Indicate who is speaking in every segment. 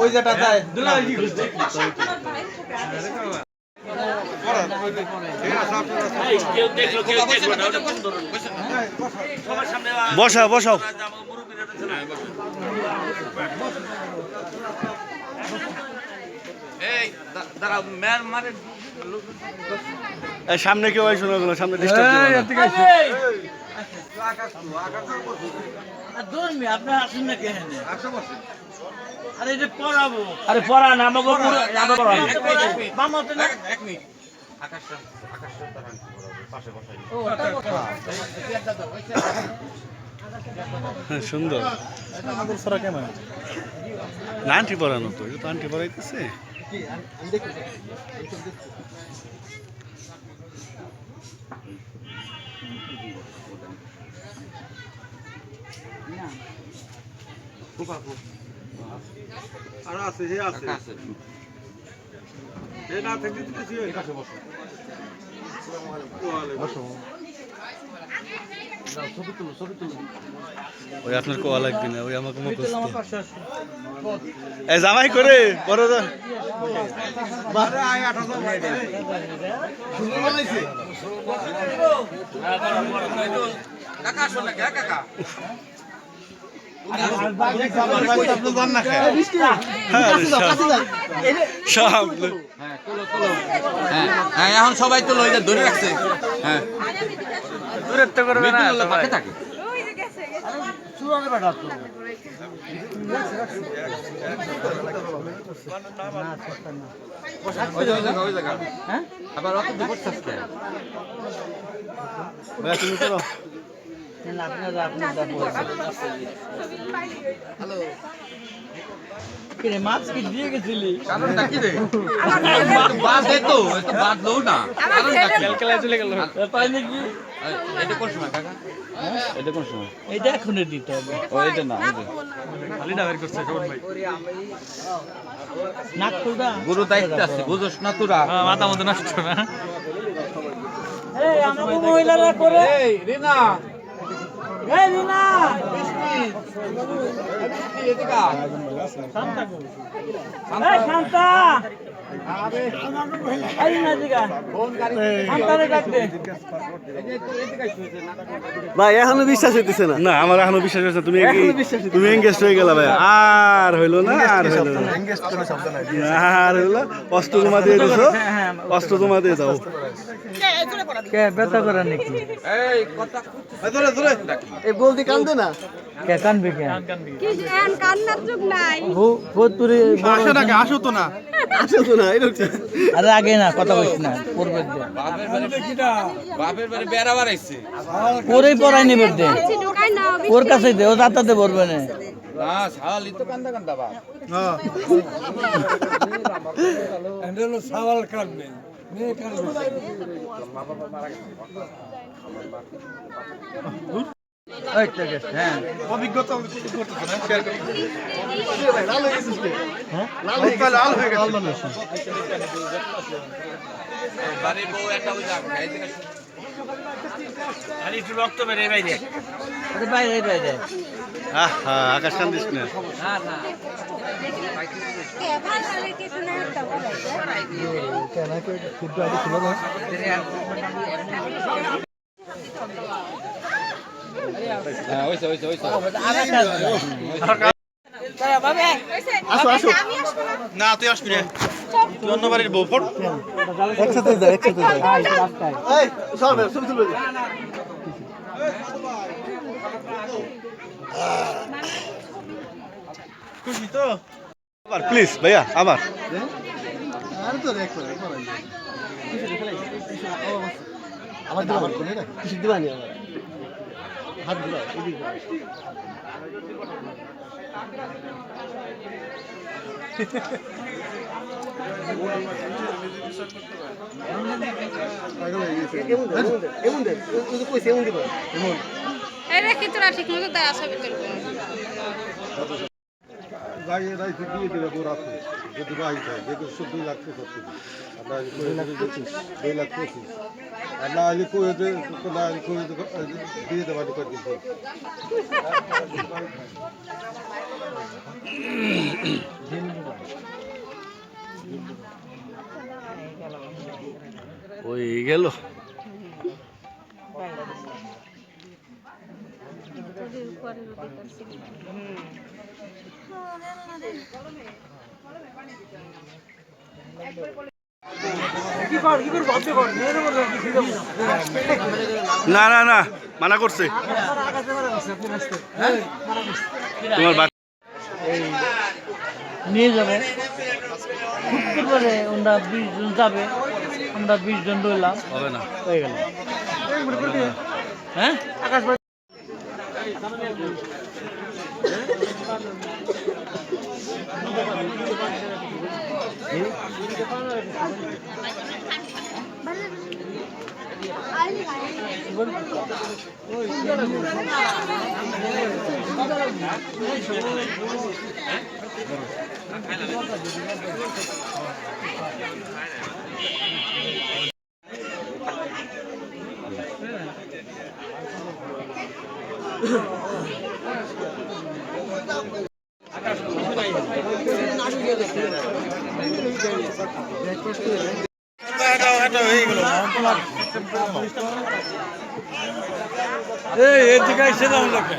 Speaker 1: ওই যেটা যায় বসাও বসাও। এই সামনে কেউ আইসো না ওগুলো, সামনে ডিস্টার্ব দিও না।
Speaker 2: আরে পড়া না আমাকে না
Speaker 1: হ্যাঁ, সুন্দর। না আন্টি পড়ানো তো এটা তো আন্টি পড়াইতেছে। আর আছে আছে। না ওই কাছে বসো। ওই আপনার কোয়া লাগবে না ওই আমাকে মুখস্থ। এ জামাই করে বড় যা লোক।
Speaker 3: হ্যাঁ এখন সবাই তো লইটা ধরে রাখছে হ্যাঁ
Speaker 2: করবে না
Speaker 3: থাকে। আবার অত কেন?
Speaker 1: ভাইয়া, তুমি
Speaker 2: মাছ কি দিয়ে গেছিলি?
Speaker 3: কারণটা কি রে? একটু বাদ দে তো, একটু বাদ দও না। কারণটা?
Speaker 2: চলে গেল। পাই নাকি
Speaker 3: এই, এটা কোন সময় কাকা? এটা কোন সময়?
Speaker 2: এটা এখনই দিতে হবে।
Speaker 3: ও, এটা না, এই যে।
Speaker 2: নাক খুলটা
Speaker 3: গুরু দায়িত্ব আছে বুঝোস না তোরা।
Speaker 2: মাথা মতো নষ্ট না এই আমাকে মহিলারা করে।
Speaker 3: রিনা
Speaker 2: এই রিনা
Speaker 3: এদিকে আয়।
Speaker 2: এই শান্তা! এই না দিগা শান্তারে ডাক দে
Speaker 1: ভাই এখনও বিশ্বাস হইতেছে না। না আমার এখনও বিশ্বাস হচ্ছে তুমি তুমি এঙ্গেজ হয়ে গেলা ভাই আর হইল না আর হইল না। আর হইল অস্ত্র জমা দিয়ে দিছো? অস্ত্র জমা দিয়ে দাও।
Speaker 2: কে ব্যথা করে নাকি?
Speaker 3: এই কথা
Speaker 1: এই বলদি কান্দে না?
Speaker 2: কে কানবি কে?
Speaker 4: কি কান্নার যুগ নাই।
Speaker 2: হু ফুতুরি
Speaker 1: আসো না আসো তো না। আসো তো না
Speaker 2: আরে আগে না কথা কইছ না পূর্বের দে
Speaker 3: বাপের বাড়ি বাপের বাড়ি বেড়া বাড়াইছে।
Speaker 2: পরেই পড়াই নিবে দে। ওর কাছে দে ও যাতাতে পড়বে না। হ্যাঁ।
Speaker 1: অভিজ্ঞতা হয়ে? আকাশ কান্দিস না
Speaker 2: না। না
Speaker 4: ভালো লাগে না
Speaker 1: তুই আসবি না তুই অন্য বাড়ির বউ ফোট
Speaker 2: একসাথে যা একসাথে যা
Speaker 1: এই সর ছবি তুলবে খুশি তো আবার প্লিজ ভাইয়া আবার আমার দিবানি আমার হাত এমন এদিকে
Speaker 4: এই রেখে তোরা ঠিক মতো তার আশা তুলবো
Speaker 5: লাগিয়ে রাখছি দিয়ে দেবে গো রাখো যদি বাই যায় দেখো সব দুই লাখ পঁচাত্তর আমরা দুই লাখ পঁচিশ। আর না হলে কয়ে দে, না হলে কয়ে দিয়ে দেবা করে দিতে
Speaker 1: ওই গেল।
Speaker 4: পরের অধিকার ছিল
Speaker 1: না না না মানা করছে। তোমার
Speaker 2: নিয়ে যাবে। হুট করে ওরা বিশ জন যাবে আমরা বিশ জন রইলাম।
Speaker 1: হবে না।
Speaker 2: হয়ে গেল। হ্যাঁ খাইলাম এই এর দিকে এসেছিলাম লোকে।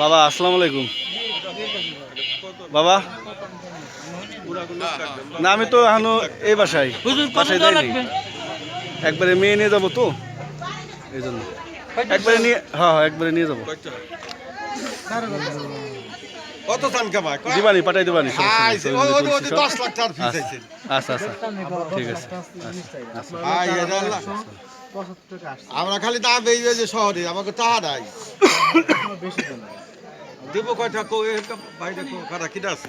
Speaker 1: বাবা আসসালামু আলাইকুম। বাবা? না আমি তো এখনও এই বাসায়। যাইনি। একবারে মেয়ে নিয়ে যাব তো। এই জন্য। একবারে নিয়ে হ্যাঁ হ্যাঁ একবারে নিয়ে যাব।
Speaker 5: কত চান
Speaker 1: দিবানি পাঠাই দিবানি।
Speaker 5: দশ লাখ ফিস
Speaker 1: আচ্ছা, আচ্ছা আচ্ছা ঠিক আছে আচ্ছা,
Speaker 5: আমরা খালি দাম এই যে শহরে আমাকে টাকা নাই দেব কয়টা কো বাইরে কো খারা কিটা আছে?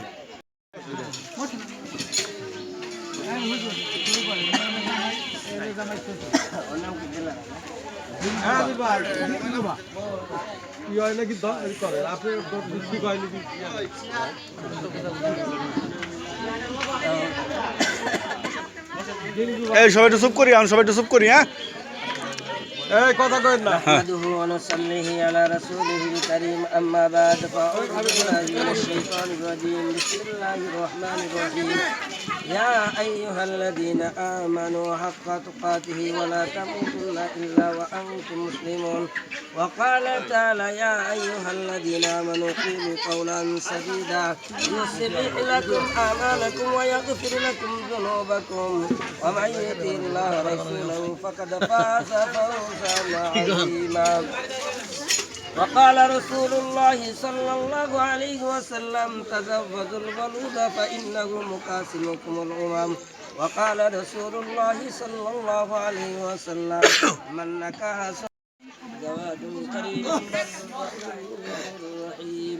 Speaker 5: করে
Speaker 1: সবাই একটু চুপ করি আমি সবাই একটু চুপ করি হ্যাঁ?
Speaker 5: এই কথা কইন না
Speaker 6: نحمده ونصليه على رسوله الكريم أما بعد فأعوذ بالله من الشيطان الرجيم بسم الله الرحمن الرحيم يا أيها الذين آمنوا حق تقاته ولا تموتن إلا وأنتم مسلمون وقال تعالى يا أيها الذين آمنوا قولوا قولا سديدا يصلح لكم أعمالكم ويغفر لكم ذنوبكم ومن يطع الله ورسوله فقد فاز فوزا وقال رسول الله صلى الله عليه وسلم تزوجوا الولود فإنه مقاسمكم الأمم. وقال رسول الله صلى الله عليه وسلم من نكح زواج كريم رحيم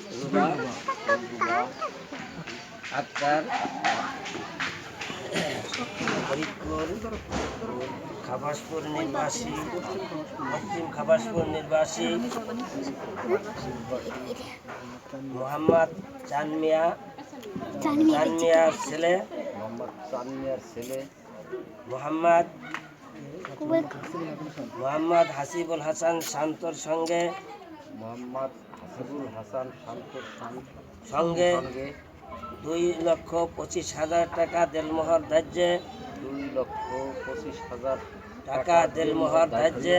Speaker 6: ছেলে মোহাম্মদ মোহাম্মদ হাসিবুল হাসান শান্তর সঙ্গে মোহাম্মদ হাসিবুল হাসান শান্তর সঙ্গে দুই লক্ষ পঁচিশ হাজার টাকা দেলমোহর ধার্যে দুই লক্ষ পঁচিশ হাজার টাকা দেলমোহর ধার্যে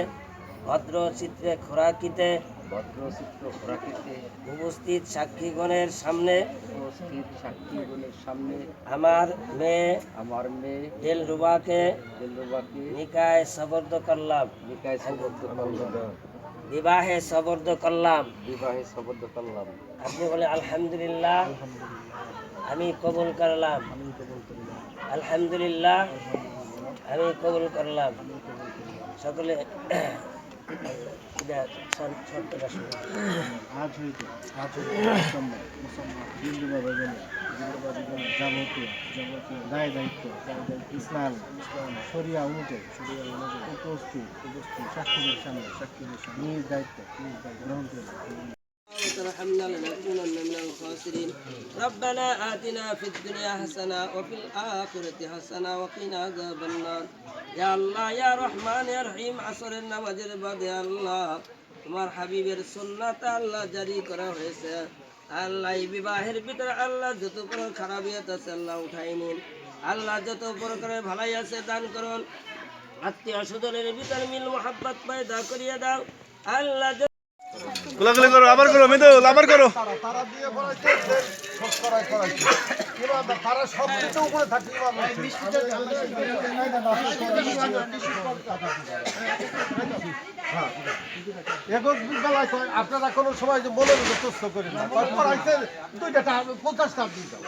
Speaker 6: ভদ্রচিত্রে খোরাকিতে ভদ্রচিত্র খোরাকিতে উপস্থিত সাক্ষীগণের সামনে উপস্থিত সাক্ষীগণের সামনে আমার মেয়ে আমার মেয়ে দেলরুবাকে দেলরুবাকে নিকায় সবর্দ করলাম নিকায় সবর্দ করলাম বিবাহে সবর্দ করলাম। বিবাহে সবর্দ করলাম। আপনি বলে আলহামদুলিল্লাহ আমি কবুল করলাম। আলহামদুলিল্লাহ আমি কবুল করলাম। সকলে
Speaker 7: ইসলাম, শরিয়া অনুযায়ী উপস্থিত উপস্থিত, সাক্ষীদের সামনে সাক্ষীদের সামনে, নিজ দায়িত্ব নিজ দায়িত্ব গ্রহণ করে
Speaker 6: وترحمنا لنكونن من الخاسرين ربنا آتنا في الدنيا حسنة وفي الآخرة حسنة وقنا عذاب النار يا الله يا رحمن يا رحيم আসরের নামাজের বাদে আল্লাহ তোমার হাবিবের সুন্নাত আল্লাহ জারি করা হয়েছে আল্লাহ এই বিবাহের ভিতরে আল্লাহ যত প্রকার খারাপিয়াত আছে আল্লাহ উঠাই নিন আল্লাহ যত প্রকারের ভালাই আছে দান করুন আত্মীয় স্বজনের ভিতরে মিল মোহাব্বত পয়দা করিয়ে দাও আল্লাহ
Speaker 1: কোলাকুলি করো আবার করো মৃদুল আবার করো।
Speaker 5: তারা তারা দিয়ে করাইছে সব করাই করাইছে ইমাম তারা সব কিছু উপরে থাকে ইমাম এখন বেলায় কয়, আপনারা কোনো সময় যে মতো তুচ্ছ করেন না। দুইটা টাকা পঞ্চাশ টাকা দিয়ে দাও।